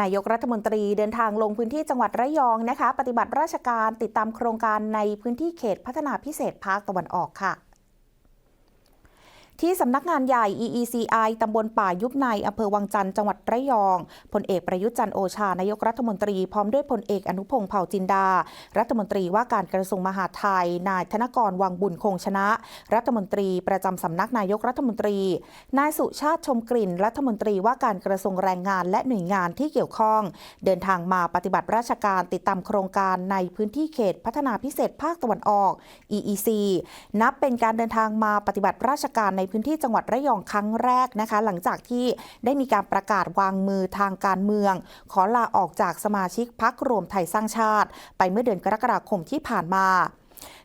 นายกรัฐมนตรีเดินทางลงพื้นที่จังหวัดระยองนะคะ ปฏิบัติราชการติดตามโครงการในพื้นที่เขตพัฒนาพิเศษภาคตะวันออกค่ะ ที่สำนักงานใหญ่ EECI ตำบลป่ายุบในอำเภอวังจันทร์จังหวัดระยองพลเอกประยุทธ์จันทร์โอชานายกรัฐมนตรีพร้อมด้วยพลเอกอนุพงษ์เผ่าจินดา รัฐมนตรีว่าการกระทรวงมหาดไทย นายธนกรวังบุญคงชนะ รัฐมนตรีประจำสำนักนายกรัฐมนตรี นายสุชาติชมกลิ่น รัฐมนตรีว่าการกระทรวงแรงงานและหน่วยงานที่เกี่ยวข้อง เดินทางมาปฏิบัติราชการติดตามโครงการในพื้นที่เขตพัฒนาพิเศษภาคตะวันออก EEC นับเป็นการเดินทางมาปฏิบัติราชการในพื้นที่จังหวัดระยองครั้งแรกนะคะ หลังจากที่ได้มีการประกาศวางมือทางการเมือง ขอลาออกจากสมาชิกพักรวมไทยสร้างชาติ ไปเมื่อเดือนกรกฎาคมที่ผ่านมา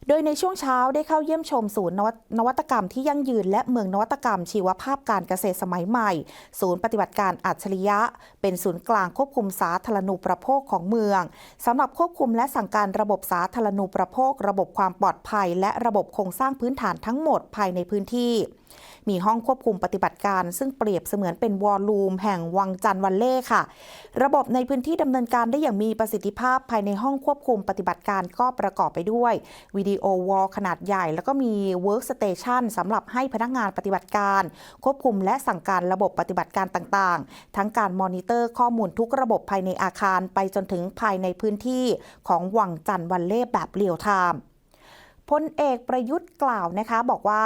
โดยในช่วงเช้าได้เข้าเยี่ยมชมศูนย์นวัตนวัตกรรมที่ยั่งยืน และเมืองนวัตกรรมชีวภาพการเกษตรสมัยใหม่ ศูนย์ปฏิบัติการอัจฉริยะ เป็นศูนย์กลางควบคุมสาธารณูปโภคของเมืองสำหรับควบคุมและสั่งการระบบสาธารณูปโภค ระบบความปลอดภัย และระบบโครงสร้างพื้นฐานทั้งหมดภายในพื้นที่ มีห้องควบคุมปฏิบัติการซึ่งเปรียบเสมือนเป็นวอลลุ่มแห่งวังจันทร์วันเล่ค่ะ ระบบในพื้นที่ดำเนินการได้อย่างมีประสิทธิภาพภายในห้องควบคุมปฏิบัติการก็ประกอบไปด้วยวิดีโอวอลขนาดใหญ่ แล้วก็มีเวิร์กสเตชันสำหรับให้พนักงานปฏิบัติการ ควบคุมและสั่งการระบบปฏิบัติการต่างๆ ทั้งการมอนิเตอร์ข้อมูลทุกระบบภายในอาคาร ไปจนถึงภายในพื้นที่ของวังจันทร์วันเล่แบบเรียลไทม์พลเอกประยุทธ์กล่าวนะคะบอกว่า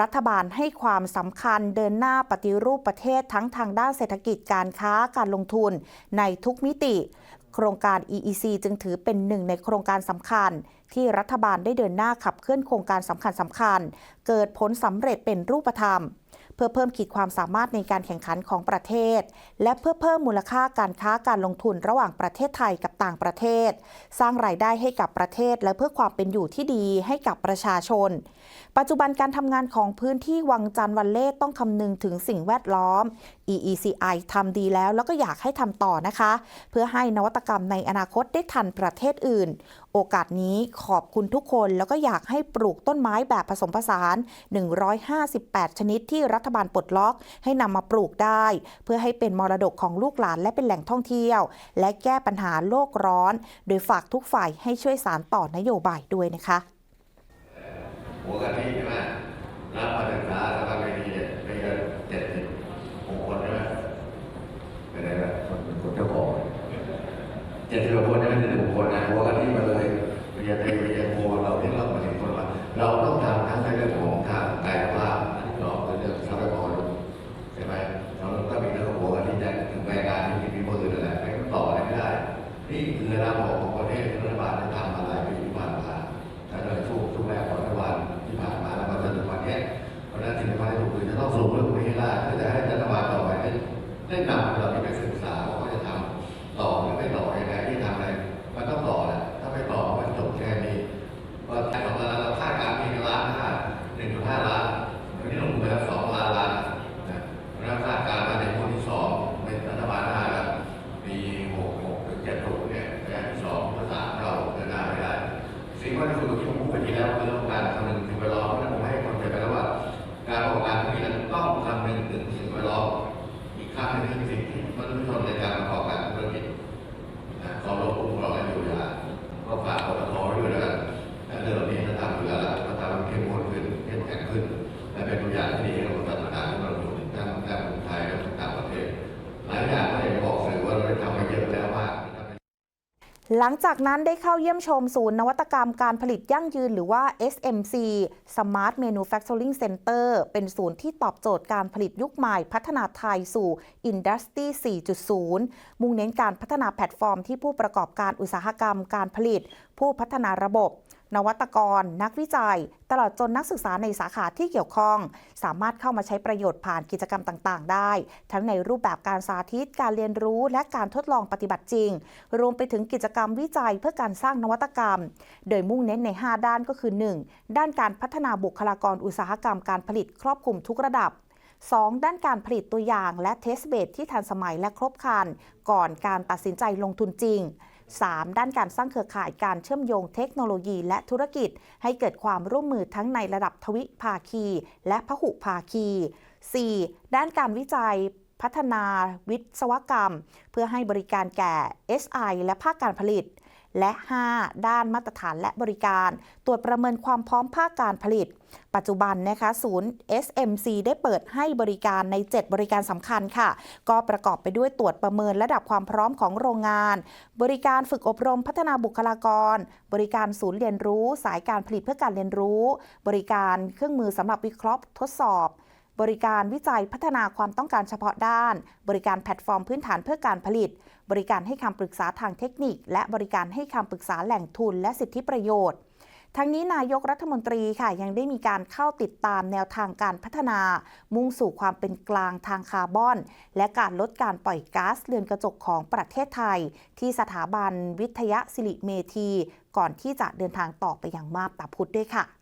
รัฐบาลให้ความสำคัญเดินหน้าปฏิรูปประเทศทั้งทางด้านเศรษฐกิจการค้าการลงทุนในทุกมิติ โครงการ EEC จึงถือเป็นหนึ่งในโครงการสำคัญ ที่รัฐบาลได้เดินหน้าขับเคลื่อนโครงการสำคัญสำคัญๆเกิดผลสำเร็จเป็นรูปธรรม เพื่อเพิ่มขีดความสามารถในการแข่งขันของประเทศ และเพื่อเพิ่มมูลค่าการค้าการลงทุนระหว่างประเทศไทยกับต่างประเทศ สร้างรายได้ให้กับประเทศ และเพื่อความเป็นอยู่ที่ดีให้กับประชาชน ปัจจุบันการทำงานของพื้นที่วังจันทร์วันเล่ต้องคำนึงถึงสิ่งแวดล้อม EECI ทำดีแล้วแล้วก็อยากให้ทำต่อนะคะ เพื่อให้นวัตกรรมในอนาคตได้ทันประเทศอื่นโอกาสนี้ขอบคุณทุกคนแล้วก็อยากให้ปลูกต้นไม้แบบผสมผสาน 158 ชนิดที่รัฐบาลปลดล็อก ให้นำมาปลูกได้ เพื่อให้เป็นมรดกของลูกหลานและเป็นแหล่งท่องเที่ยว และแก้ปัญหาโลกร้อน โดยฝากทุกฝ่ายให้ช่วยสารต่อนโยบายด้วยนะคะหัวกะทิใช่ไหมรับมาศึกษาแล้วก็ไม่ดีเนี่ยไม่เกินเจ็ดสิบหกคนใช่ไหมไม่ได้ละคนคนเจ้าของ เจ็ดสิบกว่าคนใช่ไมเจ็ดสิบหกคนนะหัวกะทิมาเลยปริญญาตรีปริญญาโทเราที่เรามาถึงคนว่าเราต้องทำทั้งในเรื่องของทางกายภาพอันที่สองคือเรื่องทรัพยากรใช่ไหมเราต้องมีเรื่องของหัวกะทิแต่ถึงแรงงานที่มีมือนั่นแหละไม่ต่ออะไรไม่ได้นี่คือระดับของประเทศรัฐบาลได้ทำมาหลายปีที่ผ่านมาแล้วก็ช่วงช่วงแรกของรัฐบาลที่ผ่านมาแล้วก็จนถึงวันนี้เพราะฉะนั้นสิ่งที่สำคัญที่สุดคือจะต้องสรุปเรื่องนี้ให้ได้เพื่อจะให้รัฐบาลต่อไปได้ได้นำเราไปศึกษ ให้เกิดสิ่งแวดล้อมอีกครั้งหนึงคือสิ่งที่มนุษยชนในการประกอบ หลังจากนั้นได้เข้าเยี่ยมชมศูนย์นวัตกรรมการผลิตยั่งยืนหรือว่า SMC Smart Manufacturing Center เป็นศูนย์ที่ตอบโจทย์การผลิตยุคใหม่พัฒนาไทยสู่ Industry 4.0 มุ่งเน้นการพัฒนาแพลตฟอร์มที่ผู้ประกอบการอุตสาหกรรมการผลิต ผู้พัฒนาระบบ นวัตกร นักวิจัย ตลอดจนนักศึกษาในสาขาที่เกี่ยวข้อง สามารถเข้ามาใช้ประโยชน์ผ่านกิจกรรมต่าง ๆ ได้ ทั้งในรูปแบบการสาธิตการเรียนรู้และการทดลองปฏิบัติจริง รวมไปถึงกิจกรรมวิจัยเพื่อการสร้างนวัตกรรม โดยมุ่งเน้นใน 5 ด้านก็คือ 1. ด้านการพัฒนาบุคลากรอุตสาหกรรมการผลิตครอบคลุมทุกระดับ 2. ด้านการผลิตตัวอย่างและเทสเบดที่ทันสมัยและครบครันก่อนการตัดสินใจลงทุนจริง 3. ด้านการสร้างเครือข่ายการเชื่อมโยงเทคโนโลยีและธุรกิจ ให้เกิดความร่วมมือทั้งในระดับทวิภาคี และพหุภาคี 4. ด้านการวิจัยพัฒนาวิศวกรรม เพื่อให้บริการแก่ SI และภาคการผลิต และ 5 ด้านมาตรฐานและบริการ ตรวจประเมินความพร้อมภาคการผลิต ปัจจุบันนะคะศูนย์ SMC ได้เปิดให้บริการใน 7 บริการสำคัญค่ะ ก็ประกอบไปด้วยตรวจประเมินระดับความพร้อมของโรงงาน บริการฝึกอบรมพัฒนาบุคลากร บริการศูนย์เรียนรู้ สายการผลิตเพื่อการเรียนรู้ บริการเครื่องมือสำหรับวิเคราะห์ทดสอบ บริการวิจัยพัฒนาความต้องการเฉพาะด้าน บริการแพลตฟอร์มพื้นฐานเพื่อการผลิต บริการให้คำปรึกษาทางเทคนิค และบริการให้คำปรึกษาแหล่งทุนและสิทธิประโยชน์ทั้งนี้นายกรัฐมนตรีค่ะยังได้มีการเข้าติดตามแนวทางการพัฒนา มุ่งสู่ความเป็นกลางทางคาร์บอน และการลดการปล่อยก๊าซเรือนกระจกของประเทศไทย ที่สถาบันวิทยาศิริเมธี ก่อนที่จะเดินทางต่อไปยังมาบตาพุธด้วยค่ะ